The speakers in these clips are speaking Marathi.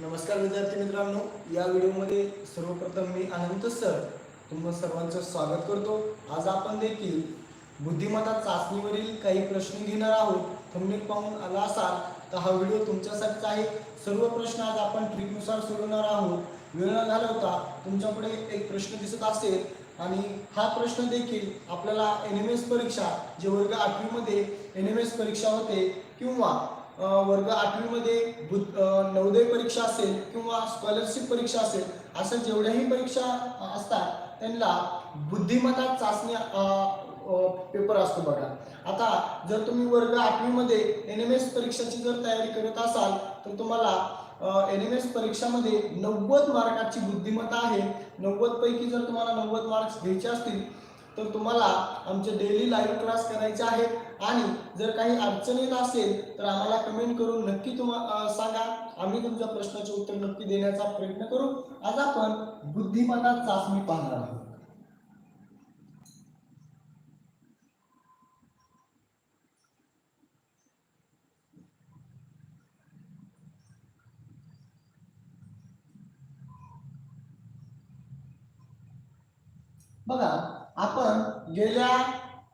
नमस्कार विद्यार्थी मित्रांनो या व्हिडिओमध्ये सर्वप्रथम मी अनंत सर तुम्हा सर्वांचं स्वागत करतो. आज आपण देखील बुद्धिमत्ता चाचणीवरील काही प्रश्न घेणार आहोत. थंबनेल पाहून आला असाल तर हा व्हिडिओ तुमच्यासाठीच आहे. सर्व प्रश्न आज आपण ट्रिकनुसार सोडवणार आहोत. वेळ न घालवता तुमच्यापुढे एक प्रश्न दिसत असेल आणि हा प्रश्न देखील आपल्याला एन एम एस परीक्षा जे वर्ग आठवीमध्ये एन एम एस परीक्षा होते किंवा वर्ग आठवीमध्ये नवोदय परीक्षा असेल किंवा स्कॉलरशिप परीक्षा असेल अशा जेवढ्याही परीक्षा असतात त्यांना बुद्धिमत्ता चाचणी पेपर असतो बघा. आता जर तुम्ही वर्ग आठवीमध्ये एन एम एस परीक्षाची जर तयारी करत असाल तर तुम्हाला एन एम एस परीक्षामध्ये नव्वद मार्काची बुद्धिमत्ता आहे. नव्वद पैकी जर तुम्हाला नव्वद मार्क्स घ्यायचे असतील तर तुम्हाला आमचे डेली लाईव्ह क्लास करायचे आहेत. आणि जर काही अडचण येत असेल तर आम्हाला कमेंट करून नक्की तुम्हाला सांगा. आम्ही तुमच्या प्रश्नाचे उत्तर नक्की देण्याचा प्रयत्न करू. आज आपण बुद्धिमत्ता चाचणी पाहणार आहोत. बघा आपण गेल्या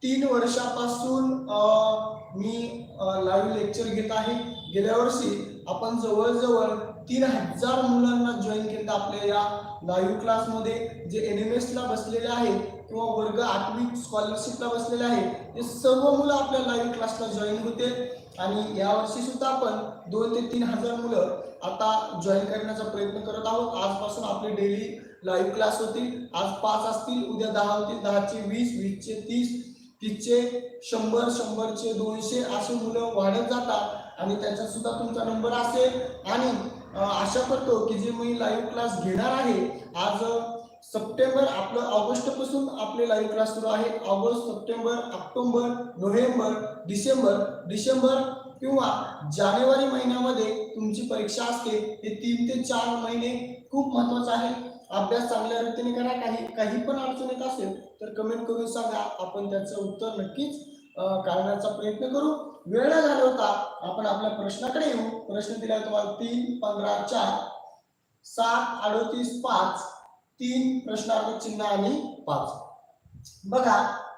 तीन वर्षापासून मी लाईव्ह लेक्चर घेत आहे. गेल्या वर्षी आपण जवळजवळ तीन हजार मुलांना जॉईन केलं आपल्या या लाईव्ह क्लासमध्ये जे एन एम एसला बसलेले आहेत किंवा वर्ग आठवी स्कॉलरशिपला बसलेले आहेत ते सर्व मुलं आपल्या लाईव्ह क्लासला जॉईन होते. आणि यावर्षी सुद्धा आपण दोन ते तीन हजार मुलं आता जॉईन करण्याचा प्रयत्न करत आहोत. आजपासून आपले डेली लाईव्ह क्लास होतील. आज पाच असतील उद्या दहा होतील. दहाचे वीस वीसचे तीस तीसचे शंभर शंभरचे दोनशे असे मुलं वाढत जातात. आणि त्याच्यात सुद्धा तुमचा नंबर असेल. आणि आशा करतो की जे मी लाईव्ह क्लास घेणार आहे आज सप्टेंबर आपलं ऑगस्टपासून आपले लाईव्ह क्लास सुरू आहे. August September October November December December किंवा जानेवारी महिन्यामध्ये तुमची परीक्षा असते. हे तीन ते चार महिने खूप महत्वाचं आहे. अभ्यास चांगल्या रीतीने करा काही काही पण अडचण येत असेल तर कमेंट करून सांगा. आपण त्याचं उत्तर नक्कीच काढण्याचा प्रयत्न करू. वेळ न होता आपण आपल्या प्रश्नाकडे येऊ. प्रश्न दिला तुम्हाला तीन पंधरा चार सात अडोतीस पाच तीन प्रश्नार्थ चिन्ह आणि पाच. बघा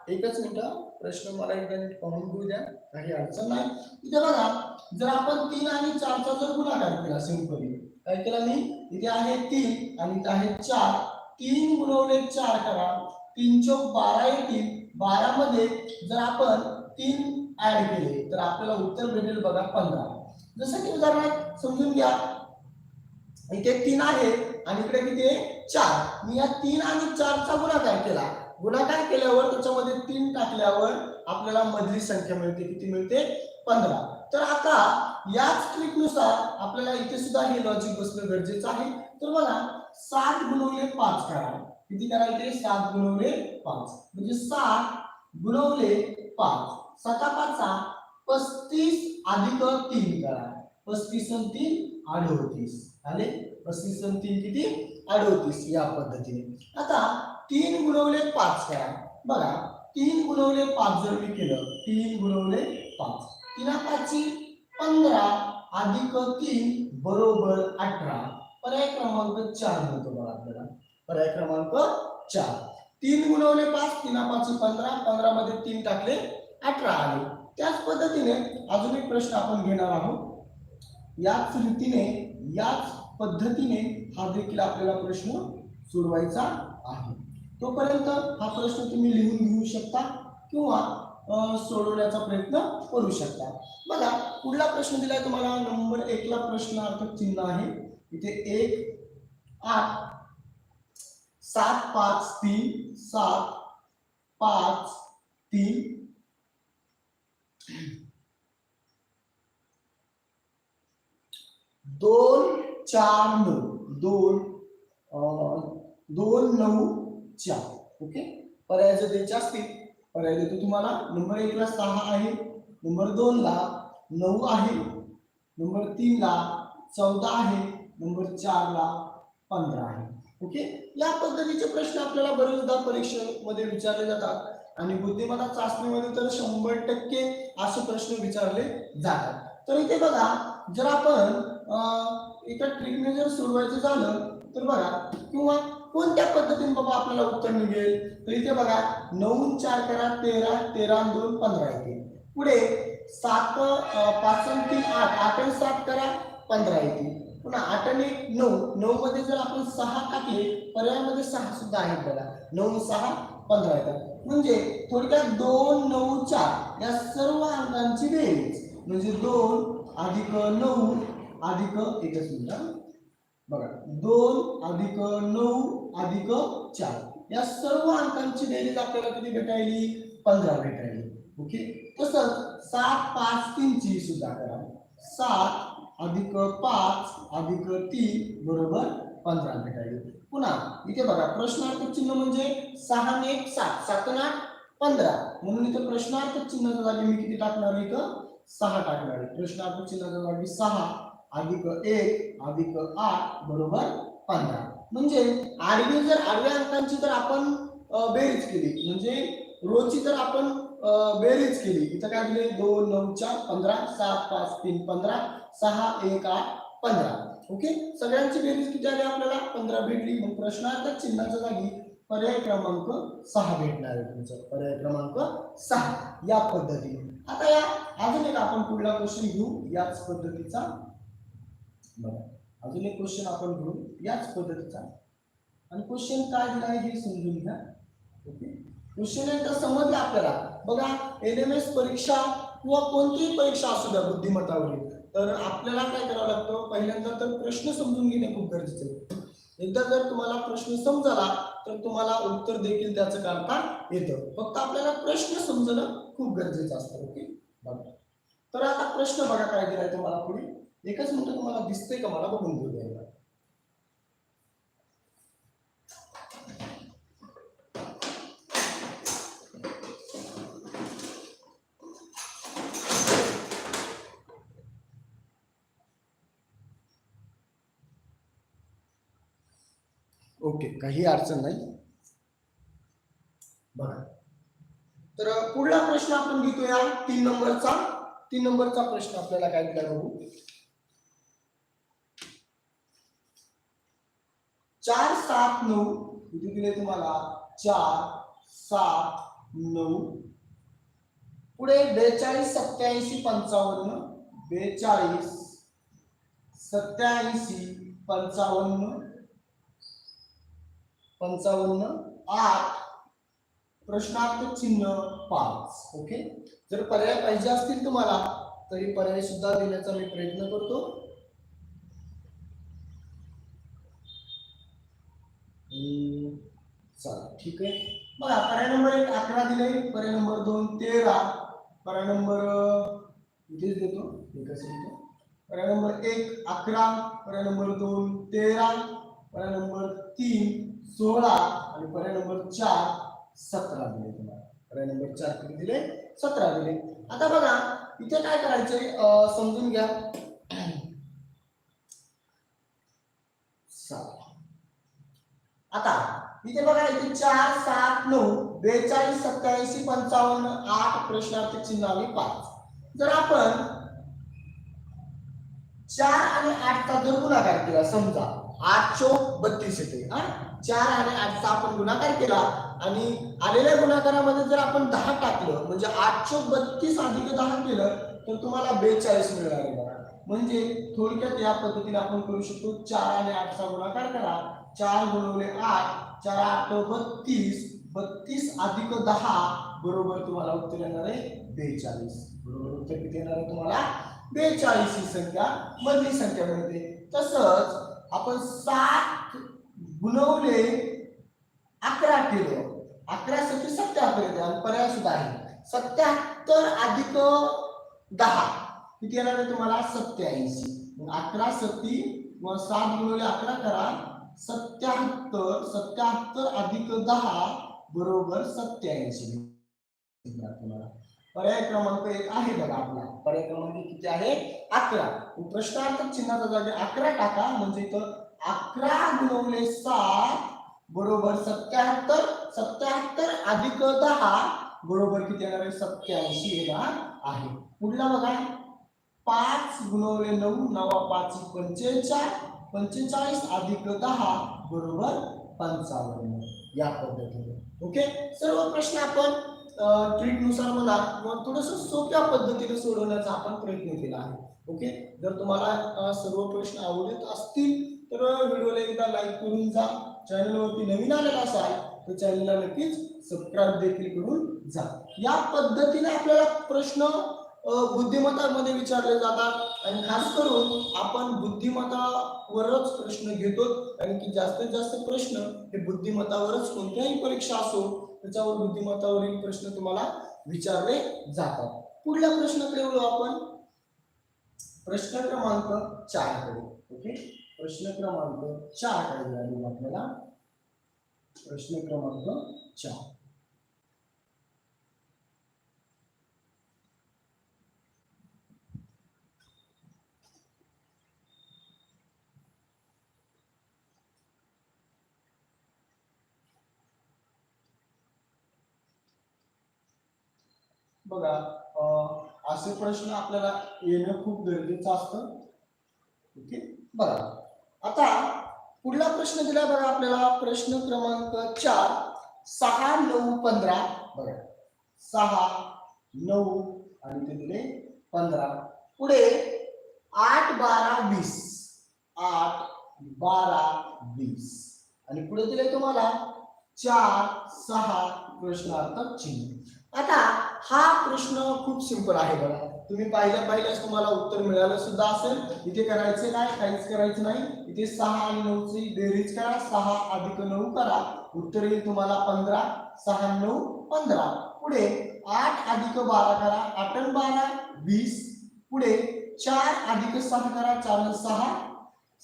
एकच मिनिट. प्रश्न मला एकदा नीट पाहून घेऊ द्या. काही अडचण नाही. इथे बघा जर आपण तीन आणि चारचा जर गुणाकार केला सिंपली काय केला मी? इथे आहे तीन आणि इथे आहे चार. तीन गुणवले चार करा. तीन चौक बारा येतील. बारा मध्ये जर आपण तीन ऍड केले तर आपल्याला उत्तर भेटेल बघा पंधरा. जसं की उदाहरणार्थ समजून घ्या. इथे तीन आहे आणि इकडे किती आहे? चार. मी या तीन आणि चारचा गुणाकार केला. गुणाकार केल्यावर त्याच्यामध्ये तीन टाकल्यावर आपल्याला मधली संख्या मिळते. किती मिळते? पंधरा. तर आता याच ट्रिकनुसार आपल्याला इथे सुद्धा हे लॉजिक बसणं गरजेचं आहे. तर बघा सात गुणवले पाच करा. किती करायचे सात गुणवले पाच. म्हणजे सात गुणवले पाच. साता पाचा पस्तीस अधिक तीन करा. पस्तीस आणि तीन अडोतीस. आले पस्तीस आणि तीन किती? अडोतीस. या पद्धतीने. आता तीन गुणवले पाच करा. बघा तीन गुणवले पाच जर मी केलं तीन गुणवले पाच. तिला पाचची पंधरा अधिक तीन बरोबर अठरा. पर्याय क्रमांक चार मिळतो बघा आपल्याला. पर्याय क्रमांक चार. तीन गुणवले पाच तीना पाच पंधरा. पंधरा मध्ये तीन टाकले अठरा आले. त्याच पद्धतीने अजून एक प्रश्न आपण घेणार आहोत. याच रीतीने याच पद्धतीने हा देखील आपल्याला प्रश्न सोडवायचा आहे. तोपर्यंत हा प्रश्न तुम्ही लिहून घेऊ शकता किंवा सोडवण्याचा प्रयत्न करू शकता. बघा पुढला प्रश्न दिलाय तुम्हाला? नंबर एक ला प्रश्नार्थक चिन्ह आहे. इथे एक आठ सात पाच तीन सात पाच तीन. दोन चार नऊ. दोन दोन नऊ चार. ओके? पर्याय जर द्यायचे असतील. पर्याय देतो तुम्हाला. नंबर एक ला सहा आहे. नंबर दोन ला नऊ आहे. नंबर तीन ला चौदा आहे. नंबर चार ला पंधरा आहे. ओके या पद्धतीचे प्रश्न आपल्याला बरेचदा परीक्षेमध्ये विचारले जातात. आणि बुद्धिमत्ता चाचणीमध्ये तर शंभर टक्के असे प्रश्न विचारले जातात. तर इथे बघा जर आपण एका ट्रिकने जर सोडवायचं झालं तर बघा किंवा कोणत्या पद्धतीने बाबा आपल्याला उत्तर निघेल? तर इथे बघा नऊ चार करा तेरा तेरा दोन पंधरा येते. पुढे सात पाच तीन आठ आठ सात करा पंधरा येते. पुन्हा आठ आणि एक नऊ. नऊ मध्ये जर आपण सहा टाकले पर्यायामध्ये सहा सुद्धा आहेत बघा. नऊ सहा पंधरा येतात. म्हणजे थोडक्यात दोन नऊ चार या सर्व अंकांची बेरीज. म्हणजे दोन अधिक नऊ अधिक एकच मिनिट बघा दोन अधिक नऊ अधिक चार. या सर्व अंकांची बेरीज आपल्याला किती भेटायली? पंधरा भेटायली. ओके? तसंच सात पाच तीनची सुद्धा करा. सात अधिक पाच अधिक तीन बरोबर पंधरा भेटायली. पुन्हा इथे बघा प्रश्नार्थ चिन्ह म्हणजे सहा ने एक सात. सात आठ पंधरा. म्हणून इथे प्रश्नार्थ चिन्हाच्या जागी मी किती टाकणार इथं? सहा टाकणार आहे. प्रश्नार्थ चिन्हाच्या जागी सहा. अधिक एक अधिक आठ बरोबर पंधरा. म्हणजे आडवी जर आडव्या अंकांची जर आपण बेरीज केली. म्हणजे रोजची जर आपण बेरीज केली. इथं काय दिले? दोन नऊ चार पंधरा सात पाच तीन पंधरा सहा एक आठ पंधरा. ओके? सगळ्यांची बेरीज किती आली आपल्याला? पंधरा भेटली. मग प्रश्नार्थ चिन्हाच्या जागी पर्याय क्रमांक सहा भेटणार आहे तुमचं. पर्याय क्रमांक सहा. या पद्धतीने. आता या अजून एक आपण पुढला क्वेश्चन घेऊ. याच पद्धतीचा बघा अजून एक क्वेश्चन आपण घेऊ. याच पद्धतीचा. आणि क्वेश्चन काय दिला आहे हे समजून घ्या. ओके क्वेश्चन एकदा समजला आपल्याला. बघा एन एम एस परीक्षा किंवा कोणतीही परीक्षा असू द्या बुद्धिमत्तावरील तर आपल्याला काय करावं लागतं? पहिल्यांदा तर प्रश्न समजून घेणे खूप गरजेचं आहे. एकदा जर तुम्हाला प्रश्न समजला तर तुम्हाला उत्तर देखील त्याचं काढता येतं. फक्त आपल्याला प्रश्न समजणं खूप गरजेचं असतं. ओके बघा. तर आता प्रश्न बघा काय दिलाय तुम्हाला पुढे. एकच मिनिट तुम्हाला दिसतंय का मला बघून घेऊ द्यायला? ओके काही अडचण नाही. बघा. तर पुढला प्रश्न आपण घेतोया तीन नंबरचा. तीन नंबरचा प्रश्न आपल्याला काय दिला बघू? चार सात नऊ. किती दिले तुम्हाला? चार सात नऊ. पुढे बेचाळीस सत्याऐंशी पंचावन्न. बेचाळीस सत्याऐंशी पंचावन्न. पंचावन्न आठ. प्रश्नार्थ चिन्ह पाच. ओके? जर पर्याय पाहिजे असतील तुम्हाला तरी पर्याय सुद्धा देण्याचा मी प्रयत्न करतो. चला ठीक आहे. बघा पर्याय नंबर एक अकरा दिले पर्याय नंबर दोन तेरा. पर्याय नंबर इथेच देतो. देतो पर्याय नंबर एक अकरा. पर्याय नंबर दोन तेरा. पर्याय नंबर तीन सोळा. आणि पर्याय नंबर चार सतरा दिले तुम्हाला. पर्याय नंबर चार किती दिले सतरा दिले आता बघा इथे काय करायचंय? समजून घ्या चला. आता इथे बघा इथे चार सात नऊ बेचाळीस सत्याऐंशी पंचावन्न आठ प्रश्नार्थी चिन्ह आणि पाच. जर आपण चार आणि आठचा जर गुणाकार केला समजा आठ चौक बत्तीस येते हा? चार आणि आठचा आपण गुणाकार केला आणि आलेल्या गुणाकारामध्ये जर आपण दहा टाकलं म्हणजे आठ चौक बत्तीस अधिक दहा केलं तर तुम्हाला बेचाळीस मिळणार म्हणजे थोडक्यात या पद्धतीने आपण करू शकतो चार आणि आठचा गुणाकार करा. चार गुणवले आठ चार आठ बत्तीस. बत्तीस अधिक दहा बरोबर तुम्हाला उत्तर येणार आहे बेचाळीस. बरोबर उत्तर किती येणार आहे तुम्हाला? बेचाळीस ही संख्या मधली संख्या मिळते तसंच आपण सात गुणवले अकरा केलं. अकरा साठी सत्याहत्तर येते. आणि पर्याय सुद्धा आहे. सत्याहत्तर अधिक दहा. किती येणार आहे तुम्हाला? सत्याऐंशी मग अकरा सत्ती व सात गुणवले अकरा करा. सत्याहत्तर सत्याहत्तर अधिक दहा बरोबर सत्याऐंशी. तुम्हाला पर्याय क्रमांक एक आहे बघा आपला. पर्याय क्रमांक किती आहे? अकरा. प्रश्नार्थ चिन्हाचा जागी अकरा टाका म्हणजे इथं अकरा गुणवले सात बरोबर सत्याहत्तर सत्याहत्तर अधिक दहा बरोबर किती येणार आहे? सत्याऐंशी येणार आहे. पुढला बघा. पाच गुणवले नऊ नवा पाच पंचेचाळीस. पंचेचाळीस अधिक दहा बरोबर पंचावन्न. या पद्धतीने. ओके? सर्व प्रश्न आपण ट्रीटनुसार मला म्हणा किंवा थोडस सोप्या पद्धतीने सोडवण्याचा आपण प्रयत्न केला आहे. ओके? जर तुम्हाला सर्व प्रश्न आवडत असतील तर व्हिडिओला एकदा लाईक करून जा. चॅनलवरती नवीन आलेला असाल तर चॅनलला नक्कीच सबस्क्राईब देखील करून जा. या पद्धतीने आपल्याला प्रश्न बुद्धिमत्तामध्ये विचारले जातात. आणि खास करून आपण बुद्धिमत्तावरच प्रश्न घेतो. कारण की जास्तीत जास्त प्रश्न हे बुद्धिमत्तावरच कोणत्याही परीक्षा असो त्याच्यावर बुद्धिमत्तावरील प्रश्न तुम्हाला विचारले जातात. पुढल्या प्रश्नाकडे वळू आपण. प्रश्न क्रमांक चारकडे. ओके? प्रश्न क्रमांक चारकडे आपल्याला प्रश्न क्रमांक चार. बघा असे प्रश्न आपल्याला येणं खूप गरजेचं असतं. ओके? बघा. आता पुढला प्रश्न दिला बघा आपल्याला. प्रश्न क्रमांक चार सहा नऊ पंधरा. बघा. सहा नऊ आणि ते दिले पंधरा. पुढे आठ बारा वीस. आठ बारा वीस. आणि पुढे दिले तुम्हाला चार सहा प्रश्नार्थ चिन्ह. आता हा प्रश्न खूप सिंपल आहे बघा. तुम्ही पाहिल्या पाहिलंच तुम्हाला उत्तर मिळालं सुद्धा असेल. इथे करायचे नाही काहीच करायचं नाही. इथे सहा आणि नऊची बेरीज करा. सहा अधिक नऊ करा. उत्तर येईल तुम्हाला पंधरा. सहा नऊ पंधरा. पुढे आठ अधिक बारा करा. आठ बारा वीस. पुढे चार अधिक सहा करा. चार सहा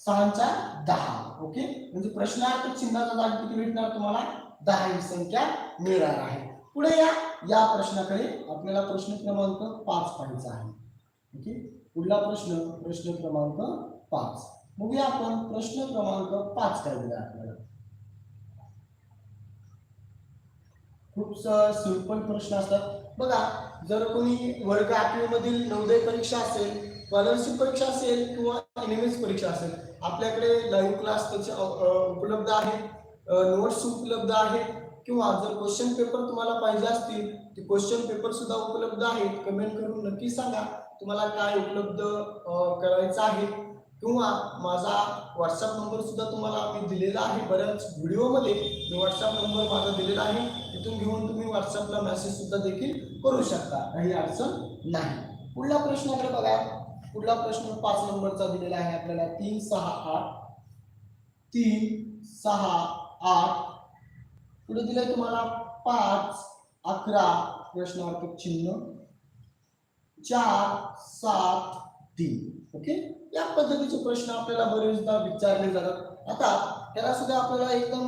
सहाचा दहा. ओके? म्हणजे प्रश्नार्थ चिन्हाचा जाग किती भेटणार तुम्हाला? दहा ही संख्या मिळणार आहे. पुढे या. या प्रश्नाकडे आपल्याला प्रश्न क्रमांक पाच पाहायचा आहे. ओके? पुढला प्रश्न प्रश्न क्रमांक पाच. बघूया आपण प्रश्न क्रमांक पाच काय दिला आपल्याला. खूप सिंपल प्रश्न असतात. बघा जर कोणी वर्ग आठवी मधील नवोदय परीक्षा असेल स्कॉलरशिप परीक्षा असेल किंवा एनएमएस परीक्षा असेल आपल्याकडे लाईव्ह क्लास त्याचे उपलब्ध आहेत नोट्स उपलब्ध आहेत किंवा जर क्वेश्चन पेपर तुम्हाला पाहिजे असतील ते क्वेश्चन पेपर सुद्धा उपलब्ध आहेत. कमेंट करून नक्की सांगा तुम्हाला काय उपलब्ध करायचं आहे. किंवा माझा व्हॉट्सअप नंबर सुद्धा तुम्हाला मी दिलेला आहे. बऱ्याच व्हिडिओमध्ये मी व्हॉट्सअप नंबर माझा दिलेला आहे. तिथून घेऊन तुम्ही व्हॉट्सअपला मेसेज सुद्धा देखील करू शकता. काही अडचण नाही. पुढला प्रश्नाकडे बघा. पुढला प्रश्न पाच नंबरचा दिलेला आहे आपल्याला. तीन सहा आठ. तीन सहा आठ. पुढे दिलंय तुम्हाला पाच अकरा प्रश्नार्थक चिन्ह. चार सात तीन. ओके या पद्धतीचे प्रश्न आपल्याला बरेचदा विचारले जातात. आता त्याला सुद्धा आपल्याला एकदम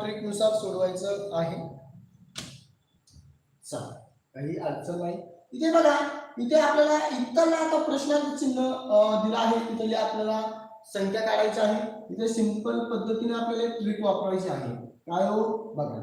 ट्रिकनुसार सोडवायचं आहे. चला काही अडचण नाही. इथे बघा इथे आपल्याला इथला आता प्रश्नाचं चिन्ह दिलं आहे. तिथली आपल्याला संख्या काढायची आहे. इथे सिंपल पद्धतीने आपल्याला ट्रिक वापरायची आहे. काय हो? बघा.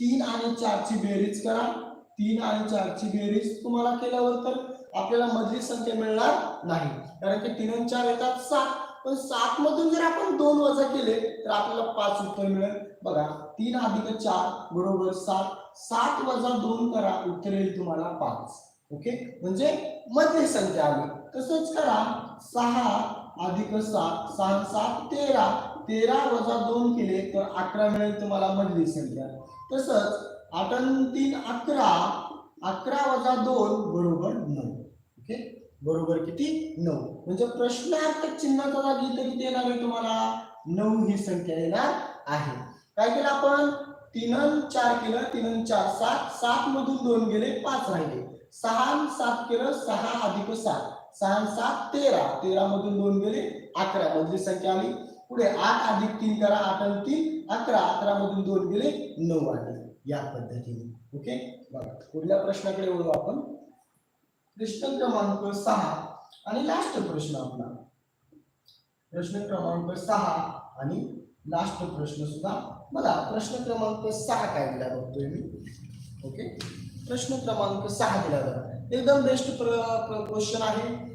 तीन आणि चारची बेरीज करा. तीन आणि चारची बेरीज तुम्हाला केल्यावर तर आपल्याला मधली संख्या मिळणार नाही. कारण की तीन आणि चार येतात सात. पण सात मधून जर आपण दोन वजा केले तर आपल्याला पाच उत्तर मिळेल. बघा तीन अधिक चार बरोबर सात. सात वजा दोन करा उत्तर येईल तुम्हाला पाच. ओके? म्हणजे मधली संख्या आली. तसंच करा. सहा अधिक सात सहा सात तेरा. तेरा वजा दोन केले तर अकरा मिळेल तुम्हाला मधली संख्या. तसंच आठ तीन अकरा अकरा वजा दोन बरोबर नऊ. ओके? बरोबर किती? नऊ. म्हणजे प्रश्नार्थक चिन्हाचा जागी तर किती येणार आहे तुम्हाला? नऊ ही संख्या येणार आहे. काय केलं आपण? तीन चार केलं तीन चार सात. सात मधून दोन गेले पाच राहिले. सहा सात केलं सहा अधिक सात. सहा सात तेरा. तेरा मधून दोन गेले अकरा. मधली संख्या आली. पुढे आठ अधिक तीन करा आठ आणि तीन अकरा. अकरा मधून दोन गेले नऊ आले. या पद्धतीने. ओके? बघा पुढल्या प्रश्नाकडे वळू आपण. प्रश्न क्रमांक सहा आणि लास्ट प्रश्न आपला. प्रश्न क्रमांक सहा आणि लास्ट प्रश्न सुद्धा. बघा प्रश्न क्रमांक सहा काय दिला बघतोय मी. ओके? प्रश्न क्रमांक सहा दिला जातो एकदम बेस्ट क्वेश्चन आहे.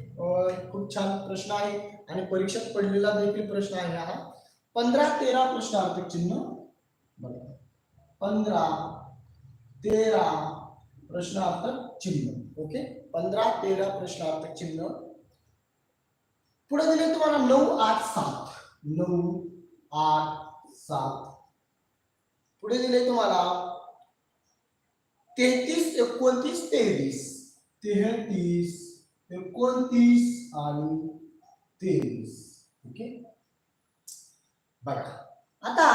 खूप छान प्रश्न आहे. आणि पडलेला देखील प्रश्न आहे हा. पंधरा, तेरा प्रश्नार्थक चिन्ह. बघा. प्रश्नार्थक चिन्ह. ओके? तेरा प्रश्नार्थक चिन्ह. पुढे दिले तुम्हाला नऊ, आठ, सात. नऊ, आठ, सात. पुढे दिले तुम्हाला तेहतीस, एकोणतीस, तेवीस. तेहतीस एकोणतीस आणि तेवीस. ओके बघा. आता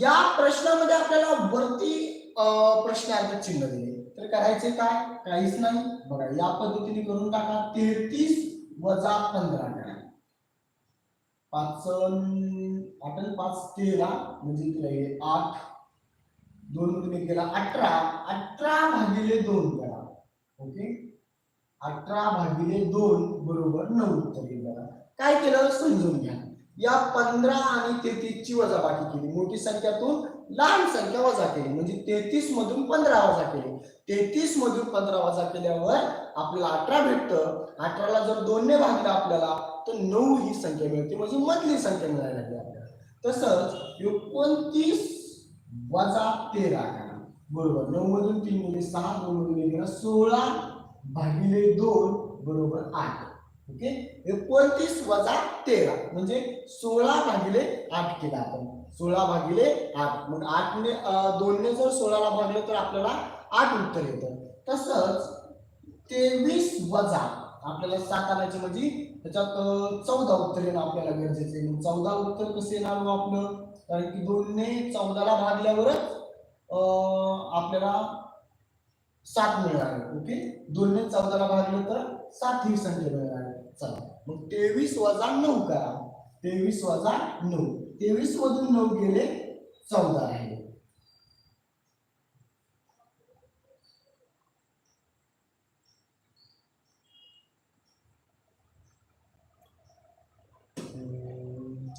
या प्रश्नामध्ये आपल्याला वरती प्रश्नार्थ चिन्ह दिले. तर करायचे काय? काहीच नाही. बघा या पद्धतीने करून टाका. तेहतीस वजा पंधरा. करा पाच अं, आठ पाच तेरा. म्हणजे तुला आठ. दोन एक गेला अठरा. अठरा भागिले दोन करा. ओके अठरा भागिले दोन बरोबर नऊ. उत्तर बघा. काय केलं? समजून घ्या. या पंधरा आणि तेहतीसची वजाबाकी केली. मोठी संख्यातून लहान संख्या वजा केली. म्हणजे तेहतीस मधून पंधरा वजा केली. तेहतीस मधून पंधरा वजा केल्यावर आपल्याला अठरा भेटतं. अठराला जर दोनने भागलं आपल्याला तर नऊ ही संख्या मिळते. म्हणजे मधली संख्या मिळायला लागली आपल्याला. तसंच एकोणतीस वजा तेरा बरोबर. नऊ मधून तीन म्हणजे सहा दोन मधून सोळा भागिले दोन बरोबर आठ. ओके? एकोणतीस वजा तेरा. म्हणजे सोळा भागिले आठ केला आपण. सोळा भागिले आठ. मग आठने दोनने जर सोळाला भागलं तर आपल्याला आठ उत्तर येतं. तसंच तेवीस वजा आपल्याला सात आणायचे म्हणजे त्याच्यात चौदा उत्तर येणं आपल्याला गरजेचं आहे. मग चौदा उत्तर कसं येणार मग आपलं? कारण की दोनने चौदाला भागल्यावरच आपल्याला सात मिळणार आहे ओके? दोनने चौदाला भागलं तर सात ही संख्या मिळणार आहे चला. मग तेवीस वजा नऊ करा. तेवीस वजा नऊ. तेवीस मधून नऊ गेले चौदा. आहे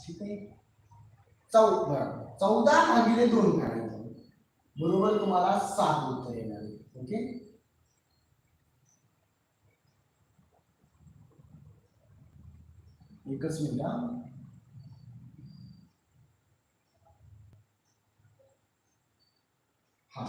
ठीक आहे. चौदा चौदा भागिले दोन करायचं. बरोबर तुम्हाला सात उत्तर आहे ओके. एकच मिनिट हा. हा.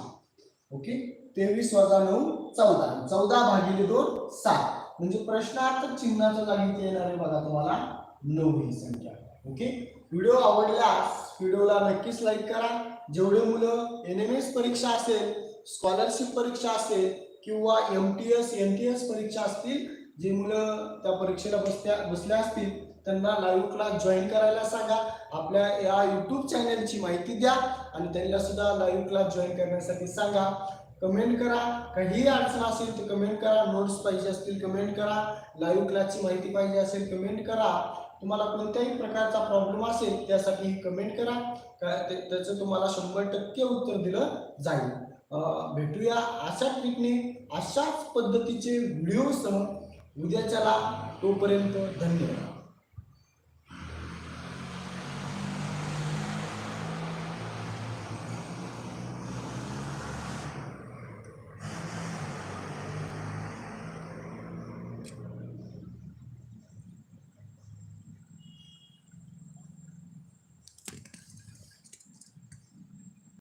ओके. तेवीस वजा नऊ चौदा. चौदा भागिले दोन सात. म्हणजे प्रश्नार्थ चिन्हाच्या जागी येणार आहे बघा तुम्हाला. नऊ ही संख्या. ओके. व्हिडिओ आवडल्यास व्हिडिओला नक्कीच लाईक करा. जेवढे मुलं एन एम एस परीक्षा असेल स्कॉलरशिप परीक्षा असेल किंवा M T S N T S परीक्षा असतील जे मुलं त्या परीक्षेला बसल्या बसल्या असतील त्यांना लाईव्ह क्लास जॉईन करायला सांगा. आपल्या या युट्यूब चॅनलची माहिती द्या आणि त्यांना सुद्धा लाईव्ह क्लास जॉईन करण्यासाठी सांगा. कमेंट करा. काहीही अडचण असेल तर कमेंट करा. नोट्स पाहिजे असतील कमेंट करा. लाईव्ह क्लासची माहिती पाहिजे असेल कमेंट करा. तुम्हाला कोणत्याही प्रकारचा प्रॉब्लेम असेल त्यासाठी कमेंट करा. का ते- त्याचं तुम्हाला शंभर टक्के उत्तर दिलं जाईल. भेटूया अशा ट्रिकने अशाच पद्धतीचे व्हिडिओसह उद्याच्याला तोपर्यंत धन्यवाद.